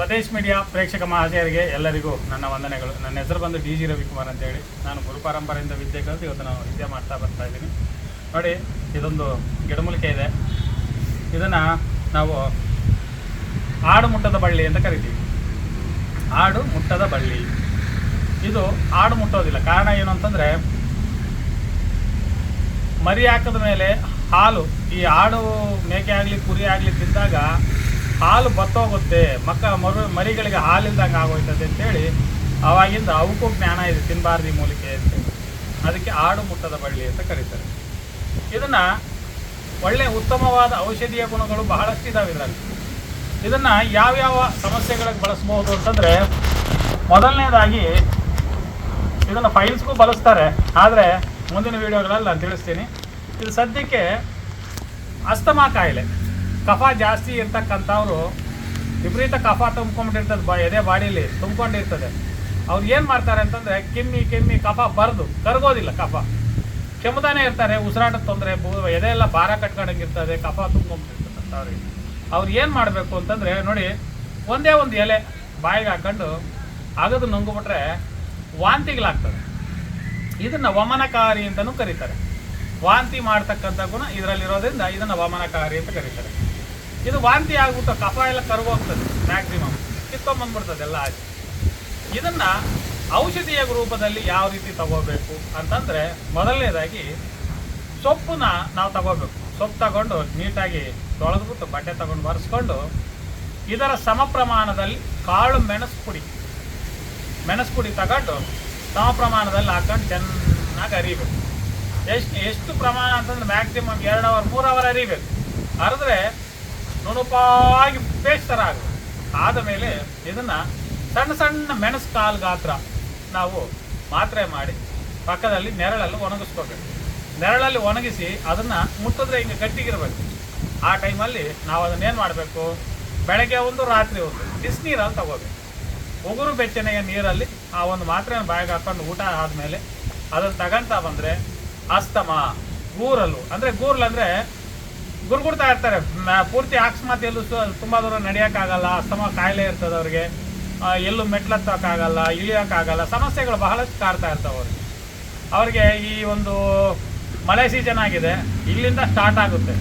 Swadesh media ಪ್ರೇಕ್ಷಕ ಮಹಾಶಯರಿಗೆ ಎಲ್ಲರಿಗೂ ನನ್ನ ವಂದನೆಗಳು. ನನ್ನ ಹೆಸರು ಬಂದು ಡಿ ಜಿ ರವಿಕುಮಾರ್ ಅಂತೇಳಿ. ನಾನು ಗುರು ಪರಂಪರೆಯಿಂದ ವಿದ್ಯೆ ಕಲಿತು ಇವತ್ತು ನಾನು ವಿದ್ಯೆ ಮಾಡ್ತಾ ಬರ್ತಾ ಇದ್ದೀನಿ. ನೋಡಿ, ಇದೊಂದು ಗಿಡಮೂಲಿಕೆ ಇದೆ. ಇದನ್ನು ನಾವು ಆಡು ಮುಟ್ಟದ ಬಳ್ಳಿ ಅಂತ ಕರಿತೀವಿ. ಆಡು ಮುಟ್ಟದ ಬಳ್ಳಿ. ಇದು ಆಡು ಮುಟ್ಟೋದಿಲ್ಲ. ಕಾರಣ ಏನು ಅಂತಂದರೆ, ಮರಿ ಹಾಕಿದ ಮೇಲೆ ಹಾಲು ಈ ಆಡು ಮೇಕೆ ಆಗಲಿ, ಕುರಿ ಆಗಲಿ ತಿಂದಾಗ ಹಾಲು ಬತ್ತೋಗುತ್ತೆ ಮಕ್ಕ ಮರು, ಮರಿಗಳಿಗೆ ಹಾಲಿಲ್ದಂಗೆ ಆಗೋಯ್ತದೆ ಅಂತೇಳಿ ಅವಾಗಿಂದ ಅವಕ್ಕೂ ಜ್ಞಾನ ಇದೆ ತಿನ್ನಬಾರ್ದು ಮೂಲಿಕೆ ಅಂತ. ಅದಕ್ಕೆ ಆಡು ಮುಟ್ಟದ ಬಳ್ಳಿ ಅಂತ ಕರೀತಾರೆ. ಇದನ್ನು ಒಳ್ಳೆ ಉತ್ತಮವಾದ ಔಷಧೀಯ ಗುಣಗಳು ಬಹಳಷ್ಟು ಇದಾವೆ ಇದರಲ್ಲಿ. ಇದನ್ನು ಯಾವ್ಯಾವ ಸಮಸ್ಯೆಗಳಿಗೆ ಬಳಸಬಹುದು ಅಂತಂದರೆ, ಮೊದಲನೇದಾಗಿ ಇದನ್ನು ಫೈಲ್ಸ್ಗೂ ಬಳಸ್ತಾರೆ, ಆದರೆ ಮುಂದಿನ ವಿಡಿಯೋಗಳಲ್ಲಿ ನಾನು ತಿಳಿಸ್ತೀನಿ. ಇದು ಸದ್ಯಕ್ಕೆ ಅಸ್ತಮಾ ಕಾಯಿಲೆ. ಕಫ ಜಾಸ್ತಿ ಇರ್ತಕ್ಕಂಥವ್ರು ವಿಪರೀತ ಕಫ ತುಂಬ್ಕೊಂಡ್ಬಿಟ್ಟಿರ್ತದೆ ಬಾ ಎದೆ ಬಾಡಿಲಿ, ತುಂಬ್ಕೊಂಡಿರ್ತದೆ. ಅವ್ರು ಏನು ಮಾಡ್ತಾರೆ ಅಂತಂದರೆ ಕೆಮ್ಮಿ ಕೆಮ್ಮಿ, ಕಫ ಬರೆದು, ಕರಗೋದಿಲ್ಲ ಕಫ. ಕೆಮ್ಮತಾನೆ ಇರ್ತಾರೆ, ಉಸಿರಾಟದ ತೊಂದರೆ ಎದೆ ಎಲ್ಲ ಭಾರ ಕಟ್ಕೊಂಡಂಗಿರ್ತದೆ, ಕಫ ತುಂಬ್ಕೊಂಡ್ಬಿಟ್ಟಿರ್ತದೆ ಅವ್ರಿಗೆ ಅವ್ರು ಏನು ಮಾಡಬೇಕು ಅಂತಂದರೆ ನೋಡಿ, ಒಂದೇ ಒಂದು ಎಲೆ ಬಾಯಿಗೆ ಹಾಕೊಂಡು ಅಗದು ನುಂಗ್ಬಿಟ್ರೆ ವಾಂತಿಗಳಾಗ್ತದೆ. ಇದನ್ನು ವಮನಕಾರಿ ಅಂತಲೂ ಕರೀತಾರೆ. ವಾಂತಿ ಮಾಡ್ತಕ್ಕಂಥ ಗುಣ ಇದರಲ್ಲಿರೋದ್ರಿಂದ ಇದನ್ನು ವಮನಕಾರಿ ಅಂತ ಕರೀತಾರೆ. ಇದು ವಾಂತಿ ಆಗ್ಬಿಟ್ಟು ಕಫ ಎಲ್ಲ ಕರಗೋಗ್ತದೆ ಮ್ಯಾಕ್ಸಿಮಮ್ ಕಿತ್ಕೊಂಡ್ಬಂದ್ಬಿಡ್ತದೆ ಎಲ್ಲ ಆಚೆ. ಇದನ್ನು ಔಷಧೀಯ ರೂಪದಲ್ಲಿ ಯಾವ ರೀತಿ ತಗೋಬೇಕು ಅಂತಂದ್ರೆ ಮೊದಲನೇದಾಗಿ ಸೊಪ್ಪನ್ನ ನಾವು ತಗೋಬೇಕು. ಸೊಪ್ಪು ತಗೊಂಡು ನೀಟಾಗಿ ತೊಳೆದ್ಬಿಟ್ಟು ಬಟ್ಟೆ ತಗೊಂಡು ಬರೆಸ್ಕೊಂಡು ಇದರ ಸಮ ಪ್ರಮಾಣದಲ್ಲಿ ಕಾಳು ಮೆಣಸು ಪುಡಿ ಮೆಣಸು ಪುಡಿ ತಗೊಂಡು ಸಮ ಪ್ರಮಾಣದಲ್ಲಿ ಹಾಕೊಂಡು ಚೆನ್ನಾಗಿ ಅರಿಬೇಕು. ಎಷ್ಟು ಎಷ್ಟು ಪ್ರಮಾಣ ಅಂತಂದ್ರೆ ಮ್ಯಾಕ್ಸಿಮಮ್ ಎರಡು ಅವರ್ ಮೂರು ಅವರ್ ಅರಿಬೇಕು. ಅರಿದ್ರೆ ನುಣುಪಾಗಿ ಥರ ಆಗುತ್ತೆ ಆದ ಮೇಲೆ ಇದನ್ನು ಸಣ್ಣ ಸಣ್ಣ ಮೆಣಸು ಕಾಲು ಗಾತ್ರ ನಾವು ಮಾತ್ರೆ ಮಾಡಿ ಪಕ್ಕದಲ್ಲಿ ನೆರಳಲ್ಲಿ ಒಣಗಿಸ್ಕೋಬೇಕು. ನೆರಳಲ್ಲಿ ಒಣಗಿಸಿ ಅದನ್ನು ಮುಟ್ಟಿದ್ರೆ ಹಿಂಗೆ ಗಟ್ಟಿಗಿರ್ಬೇಕು. ಆ ಟೈಮಲ್ಲಿ ನಾವು ಅದನ್ನೇನು ಮಾಡಬೇಕು? ಬೆಳಗ್ಗೆ ಒಂದು, ರಾತ್ರಿ ಒಂದು ಬಿಸಿನೀರಲ್ಲಿ ತಗೋಬೇಕು. ಉಗುರು ಬೆಚ್ಚನೆಯ ನೀರಲ್ಲಿ ಆ ಒಂದು ಮಾತ್ರೆಯನ್ನು ಬಾಯಿಗೆ ಹಾಕೊಂಡು ಊಟ ಆದಮೇಲೆ ಅದನ್ನು ತಗೊಂತ ಬಂದರೆ ಅಸ್ತಮ, ಗೂರಲು. ಅಂದರೆ ಗೂರ್ಲು ಅಂದರೆ ಗುರ್ಗುಡ್ತಾ ಇರ್ತಾರೆ. ಪೂರ್ತಿ ಅಕಸ್ಮಾತ್ ಎಲ್ಲೂ ತುಂಬ ದೂರ ನಡೆಯೋಕ್ಕಾಗಲ್ಲ. ಅಸ್ತಮ ಕಾಯಿಲೆ ಇರ್ತದೆ ಅವ್ರಿಗೆ. ಎಲ್ಲೂ ಮೆಟ್ಲತ್ತೋಕ್ಕಾಗಲ್ಲ, ಇಳಿಯೋಕ್ಕಾಗಲ್ಲ. ಸಮಸ್ಯೆಗಳು ಬಹಳಷ್ಟು ಕಾಡ್ತಾ ಇರ್ತವೆ ಅವ್ರಿಗೆ. ಅವ್ರಿಗೆ ಈ ಒಂದು ಮಳೆ ಸೀಸನ್ ಆಗಿದೆ. ಇಲ್ಲಿಂದ ಸ್ಟಾರ್ಟ್ ಆಗುತ್ತೆ.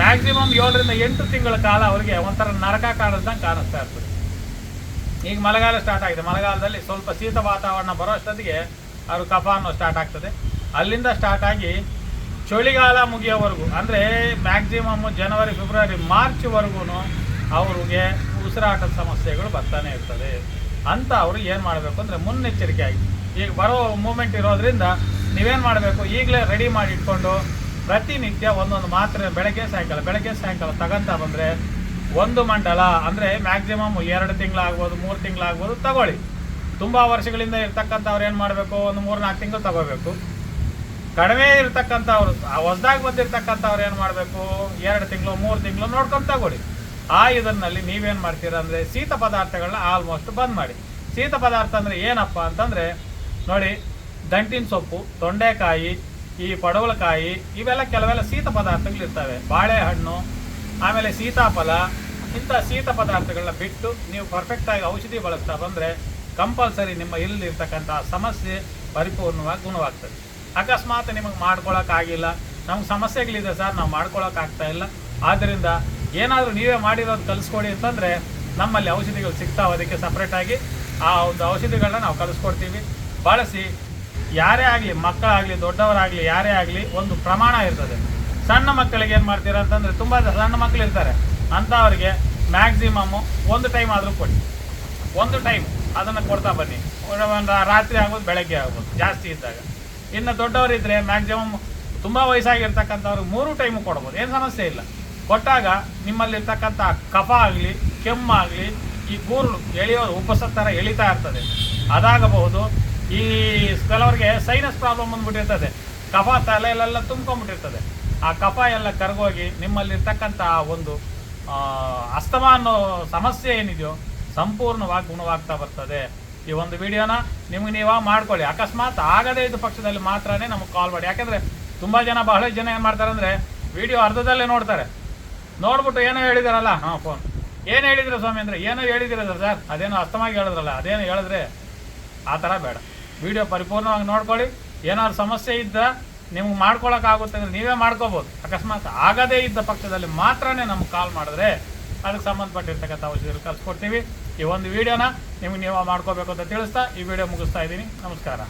ಮ್ಯಾಕ್ಸಿಮಮ್ ಏಳರಿಂದ ಎಂಟು ತಿಂಗಳ ಕಾಲ ಅವರಿಗೆ ಒಂಥರ ನರಕ ಕಾಣಿಸ್ದಂಗೆ ಕಾಣಿಸ್ತಾ ಇರ್ತದೆ. ಈಗ ಮಳೆಗಾಲ ಸ್ಟಾರ್ಟ್ ಆಗಿದೆ. ಮಳೆಗಾಲದಲ್ಲಿ ಸ್ವಲ್ಪ ಶೀತ ವಾತಾವರಣ ಬರೋ ಅಷ್ಟೊತ್ತಿಗೆ ಅವರು ಕಫ ಅನ್ನೋ ಸ್ಟಾರ್ಟ್ ಆಗ್ತದೆ. ಅಲ್ಲಿಂದ ಸ್ಟಾರ್ಟ್ ಆಗಿ ಚಳಿಗಾಲ ಮುಗಿಯೋವರೆಗೂ, ಅಂದರೆ ಮ್ಯಾಕ್ಸಿಮಮ್ ಜನವರಿ ಫೆಬ್ರವರಿ ಮಾರ್ಚ್ವರೆಗೂ ಅವ್ರಿಗೆ ಉಸಿರಾಟದ ಸಮಸ್ಯೆಗಳು ಬರ್ತಾನೆ ಇರ್ತದೆ. ಅಂತ ಅವರು ಏನು ಮಾಡಬೇಕು ಅಂದರೆ ಮುನ್ನೆಚ್ಚರಿಕೆಯಾಗಿ ಈಗ ಬರೋ ಮೂಮೆಂಟ್ ಇರೋದ್ರಿಂದ ನೀವೇನು ಮಾಡಬೇಕು? ಈಗಲೇ ರೆಡಿ ಮಾಡಿ ಇಟ್ಕೊಂಡು ಪ್ರತಿನಿತ್ಯ ಒಂದೊಂದು ಮಾತ್ರೆ ಬೆಳಗ್ಗೆ, ಸಾಯಂಕಾಲ ಬೆಳಗ್ಗೆ, ಸಾಯಂಕಾಲ ತಗೊಂತ ಬಂದರೆ ಒಂದು ಮಂಡಲ, ಅಂದರೆ ಮ್ಯಾಕ್ಸಿಮಮ್ ಎರಡು ತಿಂಗಳಾಗ್ಬೋದು, ಮೂರು ತಿಂಗಳಾಗ್ಬೋದು ತಗೊಳ್ಳಿ. ತುಂಬ ವರ್ಷಗಳಿಂದ ಇರ್ತಕ್ಕಂಥವ್ರು ಏನು ಮಾಡಬೇಕು? ಒಂದು ಮೂರು ನಾಲ್ಕು ತಿಂಗಳು ತಗೋಬೇಕು. ಕಡಿಮೆ ಇರ್ತಕ್ಕಂಥವ್ರು ಹೊಸ್ದಾಗಿ ಬಂದಿರ್ತಕ್ಕಂಥವ್ರು ಏನು ಮಾಡಬೇಕು? ಎರಡು ತಿಂಗಳು, ಮೂರು ತಿಂಗಳು ನೋಡ್ಕೊಂಡು ತಗೊಳ್ಳಿ. ಆ ಇದನ್ನಲ್ಲಿ ನೀವೇನು ಮಾಡ್ತೀರಾ ಅಂದರೆ ಶೀತ ಪದಾರ್ಥಗಳನ್ನ ಆಲ್ಮೋಸ್ಟ್ ಬಂದ್ ಮಾಡಿ. ಶೀತ ಪದಾರ್ಥ ಅಂದರೆ ಏನಪ್ಪ ಅಂತಂದರೆ, ನೋಡಿ, ದಂಟಿನ ಸೊಪ್ಪು, ತೊಂಡೆಕಾಯಿ, ಈ ಪಡವಲಕಾಯಿ, ಇವೆಲ್ಲ ಕೆಲವೆಲ್ಲ ಶೀತ ಪದಾರ್ಥಗಳಿರ್ತವೆ. ಬಾಳೆಹಣ್ಣು, ಆಮೇಲೆ ಸೀತಾಫಲ, ಇಂಥ ಶೀತ ಪದಾರ್ಥಗಳನ್ನ ಬಿಟ್ಟು ನೀವು ಪರ್ಫೆಕ್ಟಾಗಿ ಔಷಧಿ ಬಳಸ್ತಾ ಬಂದರೆ ಕಂಪಲ್ಸರಿ ನಿಮ್ಮ ಇಲ್ಲಿರ್ತಕ್ಕಂಥ ಸಮಸ್ಯೆ ಪರಿಪೂರ್ಣವಾಗಿ ಗುಣವಾಗ್ತದೆ. ಅಕಸ್ಮಾತ್ ನಿಮಗೆ ಮಾಡ್ಕೊಳಕ್ಕಾಗಿಲ್ಲ ನಮ್ಗೆ ಸಮಸ್ಯೆಗಳಿದೆ ಸರ್, ನಾವು ಮಾಡ್ಕೊಳ್ಳೋಕ್ಕಾಗ್ತಾ ಇಲ್ಲ. ಆದ್ದರಿಂದ ಏನಾದರೂ ನೀವೇ ಮಾಡಿರೋದು ಕಲಿಸ್ಕೊಡಿ ಅಂತಂದರೆ ನಮ್ಮಲ್ಲಿ ಔಷಧಿಗಳು ಸಿಗ್ತಾವೆ ಅದಕ್ಕೆ ಸಪ್ರೇಟಾಗಿ ಆ ಒಂದು ಔಷಧಿಗಳನ್ನ ನಾವು ಕಲಿಸ್ಕೊಡ್ತೀವಿ. ಬಳಸಿ, ಯಾರೇ ಆಗಲಿ, ಮಕ್ಕಳಾಗಲಿ, ದೊಡ್ಡವರಾಗಲಿ, ಯಾರೇ ಆಗಲಿ ಒಂದು ಪ್ರಮಾಣ ಇರ್ತದೆ. ಸಣ್ಣ ಮಕ್ಕಳಿಗೆ ಏನು ಮಾಡ್ತೀರಾ ಅಂತಂದರೆ ತುಂಬ ಸಣ್ಣ ಮಕ್ಕಳು ಇರ್ತಾರೆ ಅಂಥವ್ರಿಗೆ ಮ್ಯಾಕ್ಸಿಮಮ್ಮು ಒಂದು ಟೈಮ್ ಆದರೂ ಕೊಡಿ. ಒಂದು ಟೈಮ್ ಅದನ್ನು ಕೊಡ್ತಾ ಬನ್ನಿ. ರಾತ್ರಿ ಆಗ್ಬೋದು, ಬೆಳಗ್ಗೆ ಆಗ್ಬೋದು, ಜಾಸ್ತಿ ಇದ್ದಾಗ. ಇನ್ನು ದೊಡ್ಡವರಿದ್ದರೆ ಮ್ಯಾಕ್ಸಿಮಮ್ ತುಂಬ ವಯಸ್ಸಾಗಿರ್ತಕ್ಕಂಥವ್ರಿಗೆ ಮೂರು ಟೈಮು ಕೊಡ್ಬೋದು. ಏನು ಸಮಸ್ಯೆ ಇಲ್ಲ. ಕೊಟ್ಟಾಗ ನಿಮ್ಮಲ್ಲಿರ್ತಕ್ಕಂಥ ಕಫ ಆಗಲಿ ಕೆಮ್ಮಾಗಲಿ ಈ ಗೂರು ಎಳೆಯೋದು ಉಪಸ ಥರ ಎಳಿತಾ ಇರ್ತದೆ. ಅದಾಗಬಹುದು. ಈ ಕೆಲವರಿಗೆ ಸೈನಸ್ ಪ್ರಾಬ್ಲಮ್ ಬಂದ್ಬಿಟ್ಟಿರ್ತದೆ. ಕಫ ತಲೆಯಲ್ಲೆಲ್ಲ ತುಂಬ್ಕೊಂಡ್ಬಿಟ್ಟಿರ್ತದೆ. ಆ ಕಫ ಎಲ್ಲ ಕರಗೋಗಿ ನಿಮ್ಮಲ್ಲಿರ್ತಕ್ಕಂಥ ಒಂದು ಅಸ್ತಮ ಅನ್ನೋ ಸಮಸ್ಯೆ ಏನಿದೆಯೋ ಸಂಪೂರ್ಣವಾಗಿ ಗುಣವಾಗ್ತಾ ಬರ್ತದೆ. ಈ ಒಂದು ವಿಡಿಯೋನ ನಿಮ್ಗೆ ನೀವೇ ಮಾಡ್ಕೊಳ್ಳಿ. ಅಕಸ್ಮಾತ್ ಆಗದೇ ಇದ್ದ ಪಕ್ಷದಲ್ಲಿ ಮಾತ್ರನೇ ನಮಗೆ ಕಾಲ್ ಮಾಡಿ. ಯಾಕಂದ್ರೆ ತುಂಬಾ ಜನ, ಬಹಳಷ್ಟು ಜನ ಏನು ಮಾಡ್ತಾರೆ ಅಂದ್ರೆ ವಿಡಿಯೋ ಅರ್ಧದಲ್ಲೇ ನೋಡ್ತಾರೆ. ನೋಡ್ಬಿಟ್ಟು ಏನೋ ಹೇಳಿದಾರಲ್ಲ, ಹಾಂ ಫೋನ್ ಏನು ಹೇಳಿದ್ರು ಸ್ವಾಮಿ ಅಂದರೆ, ಏನೋ ಹೇಳಿದಿರಲ್ಲ ಸರ್, ಅದೇನೋ ಅಸ್ತಮಾಗಿ ಹೇಳಿದ್ರಲ್ಲ, ಅದೇನು ಹೇಳಿದ್ರೆ ಆ ಥರ ಬೇಡ. ವಿಡಿಯೋ ಪರಿಪೂರ್ಣವಾಗಿ ನೋಡ್ಕೊಳ್ಳಿ. ಏನಾದ್ರು ಸಮಸ್ಯೆ ಇದ್ದ ನಿಮ್ಗೆ ಮಾಡ್ಕೊಳಕ್ಕಾಗುತ್ತೆ ಅಂದರೆ ನೀವೇ ಮಾಡ್ಕೋಬೋದು. ಅಕಸ್ಮಾತ್ ಆಗದೇ ಇದ್ದ ಪಕ್ಷದಲ್ಲಿ ಮಾತ್ರನೇ ನಮ್ಗೆ ಕಾಲ್ ಮಾಡಿದ್ರೆ ಅದಕ್ಕೆ ಸಂಬಂಧಪಟ್ಟಿರ್ತಕ್ಕಂಥ ಔಷಧಿಗಳು ಕಳ್ಸಿಕೊಡ್ತೀವಿ. ಈ ಒಂದು ವಿಡಿಯೋನ ನಿಮ್ಗೆ ನೀವು ಮಾಡ್ಕೋಬೇಕು ಅಂತ ತಿಳಿಸ್ತಾ ಈ ವಿಡಿಯೋ ಮುಗಿಸ್ತಾ ಇದ್ದೀನಿ. ನಮಸ್ಕಾರ.